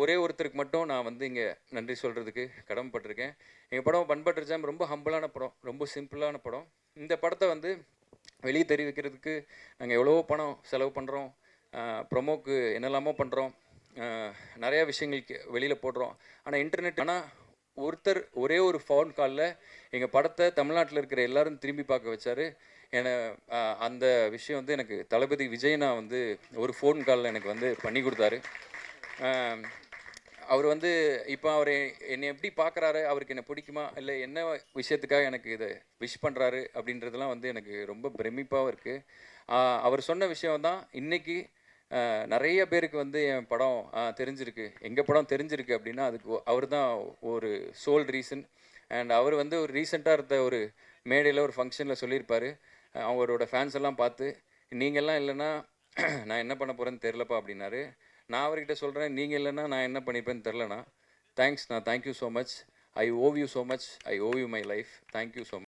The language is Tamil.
ஒரே ஒருத்தருக்கு மட்டும் நான் வந்து இங்கே நன்றி சொல்கிறதுக்கு கடமைப்பட்டிருக்கேன். எங்கள் படம் பண்பட்டு ஜாம் ரொம்ப ஹம்பிளான படம் ரொம்ப சிம்பிளான படம். இந்த படத்தை வந்து வெளியே தெரிவிக்கிறதுக்கு நாங்கள் எவ்வளவோ பணம் செலவு பண்ணுறோம் ப்ரொமோக்கு என்னெல்லாமோ பண்ணுறோம் நிறையா விஷயங்களுக்கு வெளியில் போடுறோம். ஆனால் இன்டர்நெட் ஆனால் ஒருத்தர் ஒரே ஒரு ஃபோன் காலில் எங்கள் படத்தை தமிழ்நாட்டில் இருக்கிற எல்லாரும் திரும்பி பார்க்க வச்சார். என அந்த விஷயம் வந்து எனக்கு தளபதி விஜய்னா வந்து ஒரு ஃபோன் காலில் எனக்கு வந்து பண்ணி கொடுத்தாரு. அவர் வந்து இப்போ அவர் என்னை எப்படி பார்க்குறாரு அவருக்கு என்னை பிடிக்குமா? இல்லை என்ன விஷயத்துக்காக எனக்கு இதை விஷ் பண்ணுறாரு அப்படின்றதெல்லாம் வந்து எனக்கு ரொம்ப பிரமிப்பாகவும் இருக்குது அவர் சொன்ன விஷயம் தான் இன்றைக்கி நிறைய பேருக்கு வந்து என் படம் தெரிஞ்சிருக்கு. எங்கள் படம் தெரிஞ்சிருக்கு அப்படின்னா அதுக்கு அவர் தான் ஒரு சோல் ரீசன் அண்ட் அவர் வந்து ஒரு ரீசெண்டாக இருந்த ஒரு மேடையில் ஒரு ஃபங்க்ஷனில் சொல்லியிருப்பார். அவரோட ஃபேன்ஸ் எல்லாம் பார்த்து நீங்கள்லாம் இல்லைன்னா நான் என்ன பண்ண போகிறேன்னு தெரிலப்பா அப்படின்னாரு. நான் அவர்கிட்ட சொல்கிறேன் நீங்கள் இல்லைன்னா நான் என்ன பண்ணிப்பேன்னு தெரிலண்ணா தேங்க்ஸ் நான் thank you so much I owe you so much I owe you my life thank you so much